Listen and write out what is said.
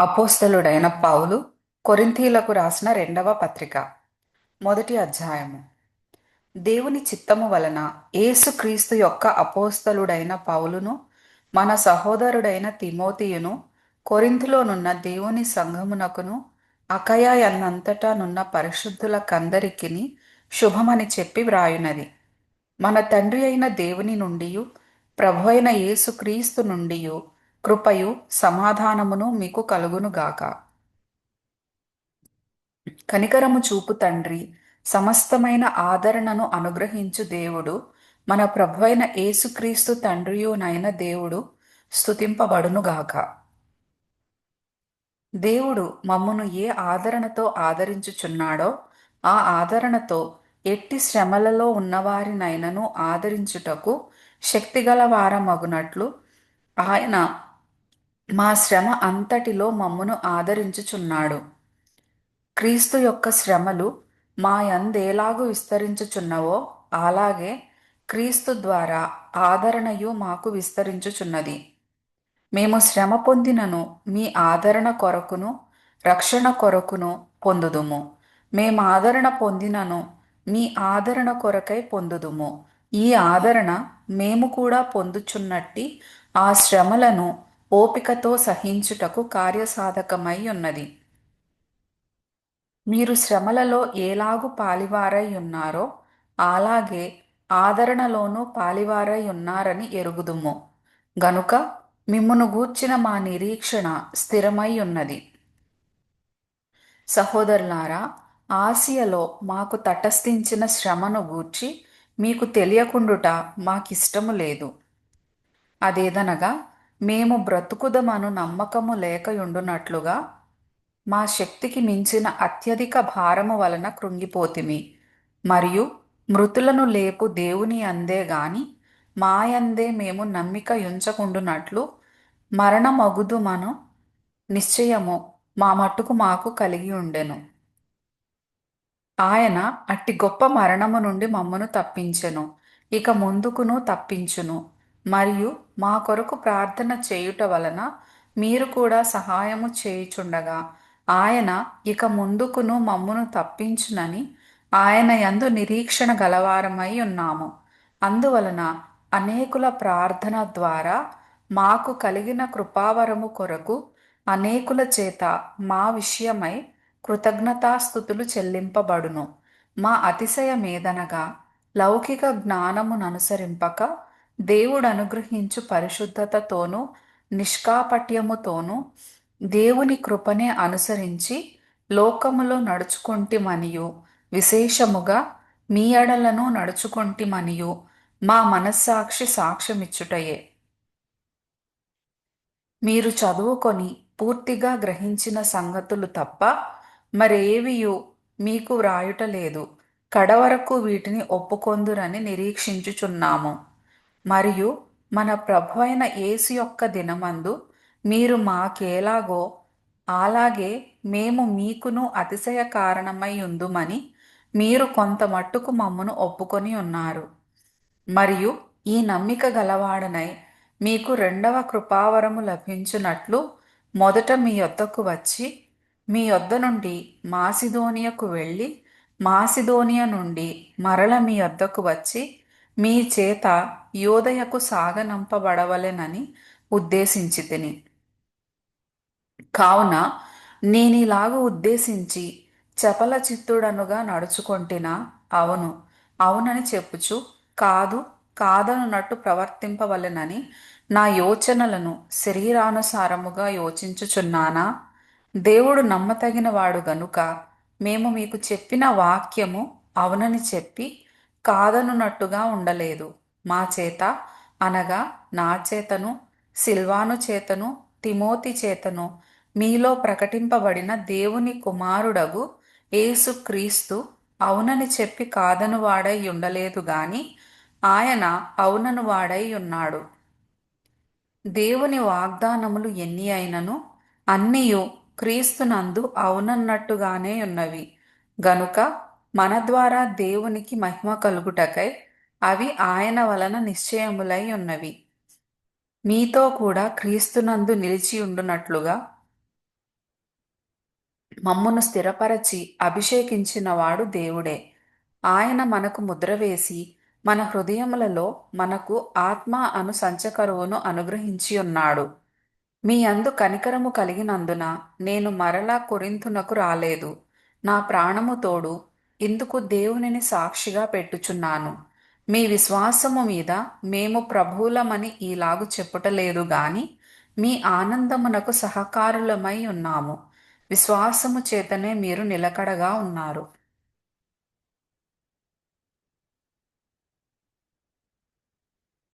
అపోస్తలుడైన పౌలు కొరింథీలకు రాసిన రెండవ పత్రిక మొదటి అధ్యాయము. దేవుని చిత్తము వలన ఏసుక్రీస్తు యొక్క అపోస్తలుడైన పౌలును మన సహోదరుడైన తిమోతియును కొరింథులోనున్న దేవుని సంఘమునకును అకయా అన్నంతటా నున్న పరిశుద్ధులకందరికిని శుభమని చెప్పి వ్రాయునది. మన తండ్రి అయిన దేవుని నుండియు ప్రభు అయిన యేసుక్రీస్తు నుండియూ కృపయు సమాధానమును మీకు కలుగునుగాక కనికరము చూపు తండ్రి సమస్తమైన ఆదరణను అనుగ్రహించు దేవుడు మన ప్రభు అయిన యేసుక్రీస్తు తండ్రియునైన దేవుడు స్థుతింపబడునుగాక దేవుడు మమ్మను ఏ ఆదరణతో ఆదరించుచున్నాడో ఆ ఆదరణతో ఎట్టి శ్రమలలో ఉన్నవారినైనను ఆదరించుటకు శక్తిగల వారమగునట్లు ఆయన మా శ్రమ అంతటిలో మమ్మును ఆదరించుచున్నాడు. క్రీస్తు యొక్క శ్రమలు మా యందేలాగు విస్తరించుచున్నవో అలాగే క్రీస్తు ద్వారా ఆదరణయు మాకు విస్తరించుచున్నది. మేము శ్రమ పొందినను మీ ఆదరణ కొరకును రక్షణ కొరకును పొందుదుము. మేము ఆదరణ పొందినను మీ ఆదరణ కొరకై పొందుదుము. ఈ ఆదరణ మేము కూడా పొందుచున్నట్టి ఆ శ్రమలను ఓపికతో సహించుటకు కార్యసాధకమై ఉన్నది మీరు శ్రమలలో ఏలాగు పాలివారై ఉన్నారో అలాగే ఆదరణలోనూ పాలివారై ఉన్నారని ఎరుగుదుము. గనుక మిమ్మును గూర్చిన మా నిరీక్షణ స్థిరమై ఉన్నది సహోదరులారా ఆసియలో మాకు తటస్థించిన శ్రమను గూర్చి మీకు తెలియకుండుట మాకిష్టము లేదు. అదేదనగా మేము బ్రతుకుదమను నమ్మకము లేకయుండునట్లుగా మా శక్తికి మించిన అత్యధిక భారము వలన కృంగిపోతిమి. మరియు మృతులను లేపు దేవుని అందే గాని మాయందే మేము నమ్మిక యుంచకుండునట్లు మరణమగుదుమను నిశ్చయము మా మట్టుకు మాకు కలిగి ఉండెను ఆయన అట్టి గొప్ప మరణము నుండి మమ్మను తప్పించెను. ఇక ముందుకును తప్పించును. మరియు మా కొరకు ప్రార్థన చేయుట వలన మీరు కూడా సహాయము చేయుచుండగా ఆయన ఇక ముందుకును మమ్మును తప్పించునని ఆయన యందు నిరీక్షణ గలవారమై ఉన్నాము. అందువలన అనేకుల ప్రార్థన ద్వారా మాకు కలిగిన కృపావరము కొరకు అనేకుల చేత మా విషయమై కృతజ్ఞతాస్థుతులు చెల్లింపబడును. మా అతిశయమేదనగా లౌకిక జ్ఞానముననుసరింపక దేవుడు అనుగ్రహించు పరిశుద్ధతతోనూ నిష్కాపట్యముతోనూ దేవుని కృపనే అనుసరించి లోకములో నడుచుకొంటిమనియు. విశేషముగా మీ ఎడలను నడుచుకొంటిమనియు. మా మనస్సాక్షి సాక్ష్యమిచ్చుటయే. మీరు చదువుకొని పూర్తిగా గ్రహించిన సంగతులు తప్ప మరేవియు మీకు వ్రాయుట లేదు. కడవరకు వీటిని ఒప్పుకొందురని నిరీక్షించుచున్నాము. మరియు మన ప్రభు అయిన యేసు యొక్క దినమందు మీరు మాకేలాగో అలాగే మేము మీకును అతిశయ కారణమై ఉందుమని మీరు కొంత మట్టుకు మమ్మను ఒప్పుకొని ఉన్నారు. మరియు ఈ నమ్మిక గలవాడనై మీకు రెండవ కృపావరము లభించినట్లు మొదట మీ యొద్దకు వచ్చి మీ యొద్ద నుండి మాసిదోనియకు వెళ్ళి మాసిదోనియ నుండి మరల మీ వద్దకు వచ్చి మీ చేత యోదయకు సాగనంపబడవలెనని ఉద్దేశించి తిని కావున నేనిలాగు ఉద్దేశించి చపల చిత్తుడనుగా నడుచుకొంటినా అవును అవునని చెప్పుచు కాదు కాదనున్నట్టు ప్రవర్తింపవలెనని నా యోచనలను శరీరానుసారముగా యోచించుచున్నానా? దేవుడు నమ్మతగిన వాడు గనుక మేము మీకు చెప్పిన వాక్యము అవునని చెప్పి కాదనున్నట్టుగా ఉండలేదు. మా చేత అనగా నా చేతను సిల్వాను చేతను తిమోతి చేతను మీలో ప్రకటింపబడిన దేవుని కుమారుడగు క్రీస్తు అవునని చెప్పి కాదను వాడై ఉండలేదు గాని ఆయన అవునను వాడై ఉన్నాడు. దేవుని వాగ్దానములు ఎన్ని అయినను అన్నీయు క్రీస్తునందు అవునన్నట్టుగానే ఉన్నవి. గనుక మన ద్వారా దేవునికి మహిమ కలుగుటకై అవి ఆయన వలన నిశ్చయములై ఉన్నవి. మీతో కూడా క్రీస్తునందు నిలిచి ఉండునట్లుగా మమ్మును స్థిరపరచి అభిషేకించినవాడు దేవుడే. ఆయన మనకు ముద్ర వేసి మన హృదయములలో మనకు ఆత్మ అను సంచకరువును అనుగ్రహించి ఉన్నాడు. మీ అందు కనికరము కలిగినందున నేను మరలా కొరింతునకు రాలేదు. నా ప్రాణము తోడు ఇందుకు దేవునిని సాక్షిగా పెట్టుచున్నాను. మీ విశ్వాసము మీద మేము ప్రభువులమని ఈలాగు చెప్పుటలేదు గాని మీ ఆనందమునకు సహకారులమై ఉన్నాము. విశ్వాసము చేతనే మీరు నిలకడగా ఉన్నారు.